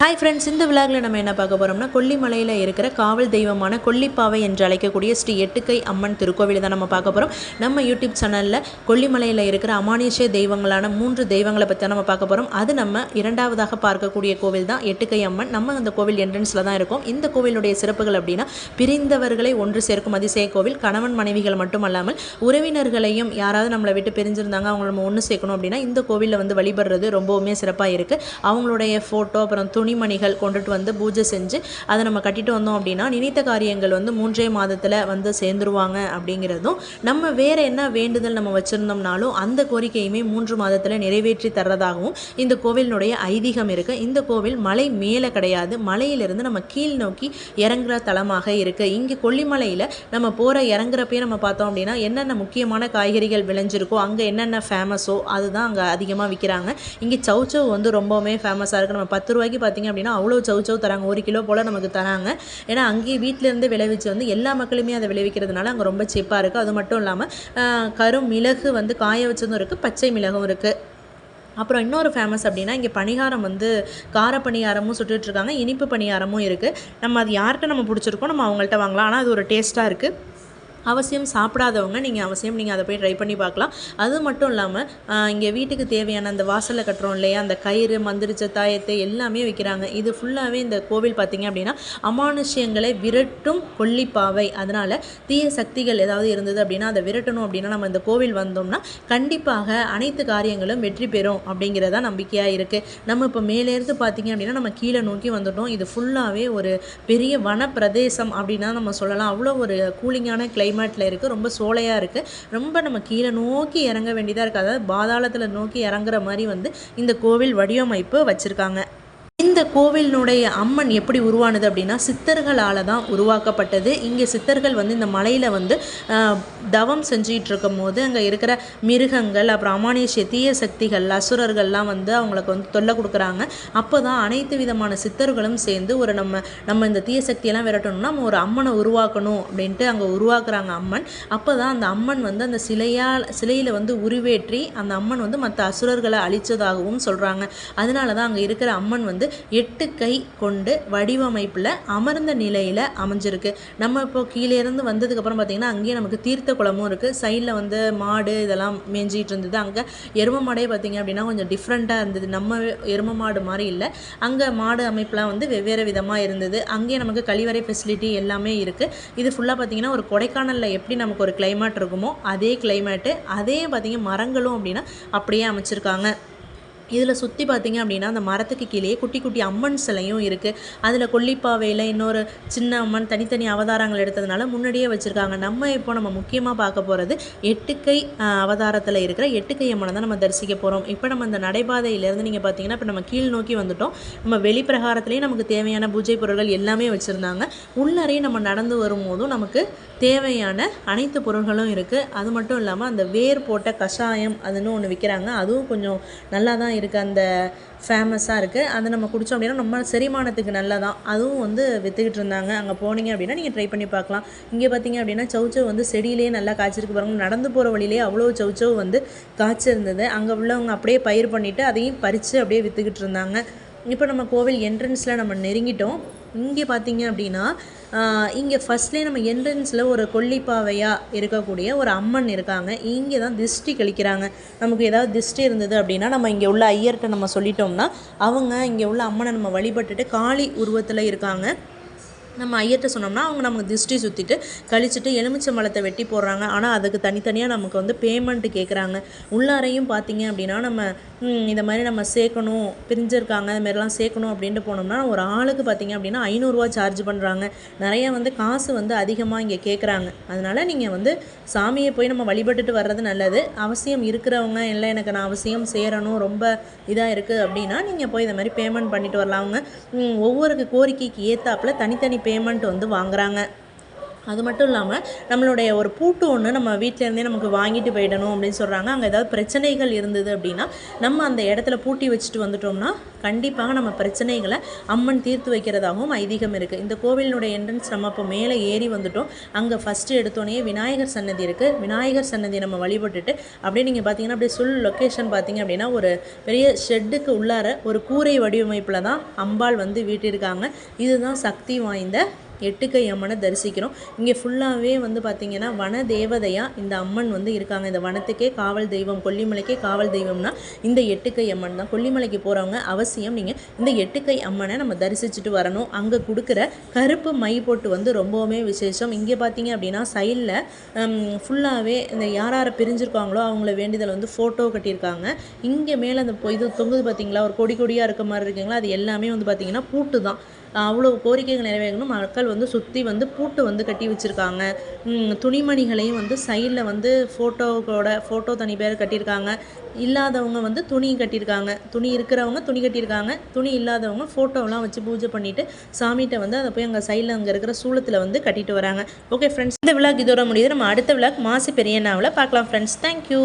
Hi friends இந்த விழாவில் நம்ம என்ன பார்க்க போகிறோம்னா கொல்லிமலையில் இருக்கிற காவல் தெய்வமான கொல்லிப்பாவை என்று அழைக்கக்கூடிய ஸ்ரீ எட்டுக்கை அம்மன் திருக்கோவில் தான் நம்ம பார்க்க போகிறோம் நம்ம யூடியூப் சேனலில் கொல்லிமலையில் இருக்கிற அமானுஷ்ய தெய்வங்களான மூன்று தெய்வங்களை பற்றி தான் நம்ம பார்க்க போகிறோம் அது நம்ம இரண்டாவதாக பார்க்கக்கூடிய கோவில் தான் எட்டுக்கை அம்மன். நம்ம அந்த கோவில் என்ட்ரன்ஸில் தான் இருக்கோம். இந்த கோவிலுடைய சிறப்புகள் அப்படின்னா பிரிந்தவர்களை ஒன்று சேர்க்கும் அதிசய கோவில் கணவன் மனைவிகள் மட்டுமல்லாமல் உறவினர்களையும் யாராவது நம்மளை விட்டு பிரிஞ்சிருந்தாங்க அவங்கள நம்ம ஒன்று சேர்க்கணும் அப்படின்னா இந்த கோவிலில் வந்து வழிபடுறது ரொம்பவுமே சிறப்பாக இருக்குது அவங்களுடைய ஃபோட்டோ அப்புறம் துணி துணிமணிகள் கொண்டுட்டு வந்து பூஜை செஞ்சு அதை நம்ம கட்டிட்டு வந்தோம் அப்படின்னா நினைத்த காரியங்கள் வந்து மூன்றே மாதத்தில் வந்து சேர்ந்துருவாங்க அப்படிங்கிறதும் நம்ம வேறு என்ன வேண்டுதல் நம்ம வச்சுருந்தோம்னாலும் அந்த கோரிக்கையுமே மூன்று மாதத்தில் நிறைவேற்றி தர்றதாகவும் இந்த கோவிலினுடைய ஐதீகம் இருக்குது இந்த கோவில் மலை மேலே கிடையாது. மலையிலிருந்து நம்ம கீழ் நோக்கி இறங்குற தலமாக இருக்குது இங்கே கொல்லிமலையில் நம்ம போகிற இறங்குறப்பயே நம்ம பார்த்தோம் அப்படின்னா என்னென்ன முக்கியமான காய்கறிகள் விளைஞ்சிருக்கோ அங்கே என்னென்ன ஃபேமஸோ அதுதான் அங்கே அதிகமாக விற்கிறாங்க இங்கே சவுச்சவ் வந்து ரொம்பவுமே ஃபேமஸாக இருக்குது நம்ம பத்து ரூபாய்க்கு பார்த்தீங்க அப்படின்னா அவ்வளோ சௌச்சௌ தராங்க. ஒரு கிலோ போல் நமக்கு தராங்க. ஏன்னா அங்கேயே வீட்டிலேருந்து விளைவிச்சு வந்து எல்லா மக்களுமே அதை விளைவிக்கிறதுனால அங்கே ரொம்ப சீப்பாக இருக்குது அது மட்டும் இல்லாமல் கரும் மிளகு வந்து காய வச்சதும் இருக்குது பச்சை மிளகும் இருக்குது அப்புறம் இன்னொரு ஃபேமஸ் அப்படின்னா இங்கே பணிகாரம் வந்து கார பணியாரமும் சுட்டுட்ருக்காங்க இனிப்பு பணியாரமும் இருக்குது நம்ம அது யார்கிட்ட நம்ம பிடிச்சிருக்கோம் நம்ம அவங்கள்ட்ட வாங்கலாம். ஆனால் அது ஒரு டேஸ்ட்டாக இருக்குது அவசியம் சாப்பிடாதவங்க நீங்கள் அவசியம் நீங்கள் அதை போய் ட்ரை பண்ணி பார்க்கலாம். அது மட்டும் இல்லாமல் இங்கே வீட்டுக்கு தேவையான அந்த வாசலில் கட்டுறோம் இல்லையா அந்த கயிறு மந்திரிச்ச தாயத்தை எல்லாமே விற்கிறாங்க இது ஃபுல்லாகவே இந்த கோவில் பார்த்திங்க அப்படின்னா அமானுஷ்யங்களை விரட்டும் கொல்லிப்பாவை அதனால் தீய சக்திகள் ஏதாவது இருந்தது அப்படின்னா அதை விரட்டணும் அப்படின்னா நம்ம இந்த கோவில் வந்தோம்னா கண்டிப்பாக அனைத்து காரியங்களும் வெற்றி பெறும் அப்படிங்கிறதா நம்பிக்கையாக இருக்குது நம்ம இப்போ மேலேருந்து பார்த்திங்க அப்படின்னா நம்ம கீழே நோக்கி வந்துட்டோம். இது ஃபுல்லாகவே ஒரு பெரிய வனப்பிரதேசம் அப்படின்னா நம்ம சொல்லலாம். அவ்வளோ ஒரு கூலிங்கான கிளைமேட்டில் இருக்குது ரொம்ப சோலையாக இருக்குது ரொம்ப நம்ம கீழே நோக்கி இறங்க வேண்டியதாக இருக்குது அதாவது பாதாளத்தில் நோக்கி இறங்குற மாதிரி வந்து இந்த கோவில் வடிவமைப்பு வச்சுருக்காங்க. இந்த கோவிலினுடைய அம்மன் எப்படி உருவானது அப்படின்னா சித்தர்களால் தான் உருவாக்கப்பட்டது. இங்கே சித்தர்கள் வந்து இந்த மலையில் வந்து தவம் செஞ்சுட்டு இருக்கும் போது அங்கே இருக்கிற மிருகங்கள் அப்புறம் அமானுஷ்ய தீய சக்திகள் அசுரர்கள்லாம் வந்து அவங்களுக்கு வந்து தொல்லை கொடுக்குறாங்க. அப்போ தான் அனைத்து விதமான சித்தர்களும் சேர்ந்து ஒரு நம்ம நம்ம இந்த தீய சக்தியெல்லாம் விரட்டணும்னா நம்ம ஒரு அம்மனை உருவாக்கணும் அப்படின்ட்டு அங்கே உருவாக்குறாங்க அம்மன். அப்போ தான் அந்த அம்மன் வந்து அந்த சிலையால் சிலையில் வந்து உருவேற்றி அந்த அம்மன் வந்து மற்ற அசுரர்களை அழித்ததாகவும் சொல்கிறாங்க அதனால தான் அங்கே இருக்கிற அம்மன் வந்து எட்டு கை கொண்டு வடிவமைப்பில் அமர்ந்த நிலையில் அமைஞ்சிருக்கு. நம்ம இப்போ கீழே இருந்து வந்ததுக்கப்புறம் பார்த்திங்கன்னா அங்கேயே நமக்கு தீர்த்த குளமும் இருக்குது சைடில் வந்து மாடு இதெல்லாம் மேய்ஞ்சிட்டு இருந்தது. அங்கே எரும மாடே பார்த்திங்க அப்படின்னா கொஞ்சம் டிஃப்ரெண்ட்டாக இருந்தது. நம்ம எரும மாடு மாதிரி இல்லை. அங்கே மாடு அமைப்பெலாம் வந்து வெவ்வேறு விதமாக இருந்தது. அங்கேயே நமக்கு கழிவறை ஃபெசிலிட்டி எல்லாமே இருக்குது இது ஃபுல்லாக பார்த்திங்கன்னா ஒரு கொடைக்கானலில் எப்படி நமக்கு ஒரு கிளைமேட் இருக்குமோ அதே கிளைமேட்டு அதே பார்த்திங்க மரங்களும் அப்படின்னா அப்படியே அமைச்சிருக்காங்க. இதில் சுற்றி பார்த்தீங்க அப்படின்னா அந்த மரத்துக்கு கீழே குட்டி குட்டி அம்மன் சிலையும் இருக்குது அதில் கொல்லிப்பாவையில் இன்னொரு சின்ன அம்மன் தனித்தனி அவதாரங்கள் எடுத்ததுனால முன்னாடியே வச்சுருக்காங்க. நம்ம இப்போ நம்ம முக்கியமாக பார்க்க போகிறது எட்டுக்கை அவதாரத்தில் இருக்கிற எட்டுக்கை அம்மனை தான் நம்ம தரிசிக்க போகிறோம் இப்போ நம்ம அந்த நடைபாதையிலேருந்து நீங்கள் பார்த்தீங்கன்னா இப்போ நம்ம கீழ் நோக்கி வந்துட்டோம். நம்ம வெளிப்பிரகாரத்துலேயே நமக்கு தேவையான பூஜை பொருட்கள் எல்லாமே வச்சுருந்தாங்க. உள்ளறையும் நம்ம நடந்து வரும்போதும் நமக்கு தேவையான அனைத்து பொருட்களும் இருக்குது அது மட்டும் இல்லாமல் அந்த வேர் போட்ட கஷாயம் அதுன்னு ஒன்று விற்கிறாங்க அதுவும் கொஞ்சம் நல்லா தான் இருக்குது அந்த ஃபேமஸாக இருக்குது அதை நம்ம குடித்தோம் அப்படின்னா நம்ம செரிமானத்துக்கு நல்லதான். அதுவும் வந்து விற்றுக்கிட்டு இருந்தாங்க. அங்கே போனீங்க அப்படின்னா நீங்கள் ட்ரை பண்ணி பார்க்கலாம். இங்கே பார்த்தீங்க அப்படின்னா சௌச்சௌ வந்து செடியிலேயே நல்லா காய்ச்சிருக்கு பாருங்க. நடந்து போகிற வழியிலே அவ்வளோ சௌச்சௌ வந்து காய்ச்சிருந்தது. அங்கே உள்ளவங்க அப்படியே பயிர் பண்ணிவிட்டு அதையும் பறித்து அப்படியே விற்றுக்கிட்டு இருந்தாங்க. இப்போ நம்ம கோவில் என்ட்ரன்ஸில் நம்ம நெருங்கிட்டோம். இங்கே பார்த்தீங்க அப்படின்னா இங்கே ஃபஸ்ட்லேயே நம்ம என்ட்ரன்ஸில் ஒரு கொல்லிப்பாவையாக இருக்கக்கூடிய ஒரு அம்மன் இருக்காங்க. இங்கே தான் திஷ்டி கழிக்கிறாங்க. நமக்கு ஏதாவது திஷ்டி இருந்தது அப்படின்னா நம்ம இங்கே உள்ள ஐயர்கிட்ட நம்ம சொல்லிட்டோம்னா அவங்க இங்கே உள்ள அம்மனை நம்ம வழிபட்டுட்டு காளி உருவத்தில் இருக்காங்க. நம்ம ஐயர்கிட்ட சொன்னோம்னா அவங்க நமக்கு திஷ்டி சுற்றிட்டு கழிச்சுட்டு எலுமிச்சை மலத்தை வெட்டி போடுறாங்க. ஆனால் அதுக்கு தனித்தனியாக நமக்கு வந்து பேமெண்ட்டு கேட்குறாங்க உள்ளாரையும் பார்த்தீங்க அப்படின்னா நம்ம இந்த மாதிரி நம்ம சேர்க்கணும் பிரிஞ்சிருக்காங்க இந்த மாதிரிலாம் சேர்க்கணும் அப்படின்ட்டு போனோம்னா ஒரு ஆளுக்கு பார்த்தீங்க அப்படின்னா ஐநூறுரூவா சார்ஜ் பண்ணுறாங்க நிறைய வந்து காசு வந்து அதிகமாக இங்கே கேட்குறாங்க அதனால் நீங்கள் வந்து சாமியை போய் நம்ம வழிபட்டுட்டு வர்றது நல்லது. அவசியம் இருக்கிறவங்க இல்லை எனக்கு நான் அவசியம் சேரணும் ரொம்ப இதாக இருக்குது அப்படின்னா நீங்கள் போய் இந்த மாதிரி பேமெண்ட் பண்ணிட்டு வரலாம். அவங்க ஒவ்வொரு கோரிக்கைக்கு ஏற்றாப்புல தனித்தனி பேமெண்ட் வந்து வாங்குறாங்க. அது மட்டும் இல்லாமல் நம்மளுடைய ஒரு பூட்டு ஒன்று நம்ம வீட்டிலேருந்தே நமக்கு வாங்கிட்டு போயிடணும் அப்படின்னு சொல்கிறாங்க அங்கே ஏதாவது பிரச்சனைகள் இருந்தது அப்படின்னா நம்ம அந்த இடத்துல பூட்டி வச்சுட்டு வந்துட்டோம்னா கண்டிப்பாக நம்ம பிரச்சனைகளை அம்மன் தீர்த்து வைக்கிறதாகவும் ஐதீகம் இருக்குது இந்த கோவிலினுடைய என்ட்ரன்ஸ் நம்ம இப்போ மேலே ஏறி வந்துட்டோம். அங்கே ஃபஸ்ட்டு எடுத்தோடனே விநாயகர் சன்னதி இருக்குது விநாயகர் சன்னதி நம்ம வழிபட்டுட்டு அப்படியே நீங்கள் பார்த்தீங்கன்னா அப்படியே சுல் லொக்கேஷன் பார்த்தீங்க அப்படின்னா ஒரு பெரிய ஷெட்டுக்கு உள்ளார ஒரு கூரை வடிவமைப்பில் தான் அம்பாள் வந்து வீட்டிருக்காங்க. இதுதான் சக்தி வாய்ந்த எட்டுக்கை அம்மனை தரிசிக்கிறோம். இங்கே ஃபுல்லாகவே வந்து பார்த்திங்கன்னா வன தேவதையாக இந்த அம்மன் வந்து இருக்காங்க. இந்த வனத்துக்கே காவல் தெய்வம் கொல்லிமலைக்கே காவல் தெய்வம்னா இந்த எட்டுக்கை அம்மன் தான். கொல்லிமலைக்கு போகிறவங்க அவசியம் நீங்கள் இந்த எட்டுக்கை அம்மனை நம்ம தரிசிச்சுட்டு வரணும். அங்கே கொடுக்குற கருப்பு மை போட்டு வந்து ரொம்பவுமே விசேஷம். இங்கே பார்த்தீங்க அப்படின்னா சைடில் ஃபுல்லாகவே இந்த யார் யாரை பிரிஞ்சிருக்காங்களோ அவங்கள வேண்டியதில் வந்து ஃபோட்டோ கட்டியிருக்காங்க. இங்கே மேலே அந்த இது தொங்குது பார்த்தீங்களா? ஒரு கொடி கொடியாக இருக்க மாதிரி இருக்குங்களா? அது எல்லாமே வந்து பார்த்திங்கன்னா பூட்டு தான். அவ்வளோ கோரிக்கைகள் நிறைவேறணும். மக்கள் வந்து சுற்றி வந்து பூட்டு வந்து கட்டி வச்சுருக்காங்க. துணிமணிகளையும் வந்து சைடில் வந்து ஃபோட்டோவோட ஃபோட்டோ தனி பேர் கட்டியிருக்காங்க. இல்லாதவங்க வந்து துணி கட்டியிருக்காங்க. துணி இருக்கிறவங்க துணி கட்டியிருக்காங்க. துணி இல்லாதவங்க ஃபோட்டோலாம் வச்சு பூஜை பண்ணிவிட்டு சாமிகிட்ட வந்து அதை போய் அங்கே சைடில் அங்கே இருக்கிற சூளத்தில் வந்து கட்டிட்டு வராங்க. ஓகே ஃப்ரெண்ட்ஸ் இந்த விழாக் இதோட முடியுது. நம்ம அடுத்த விழாக் மாசி பெரியண்ணாவில் பார்க்கலாம் ஃப்ரெண்ட்ஸ் தேங்க்யூ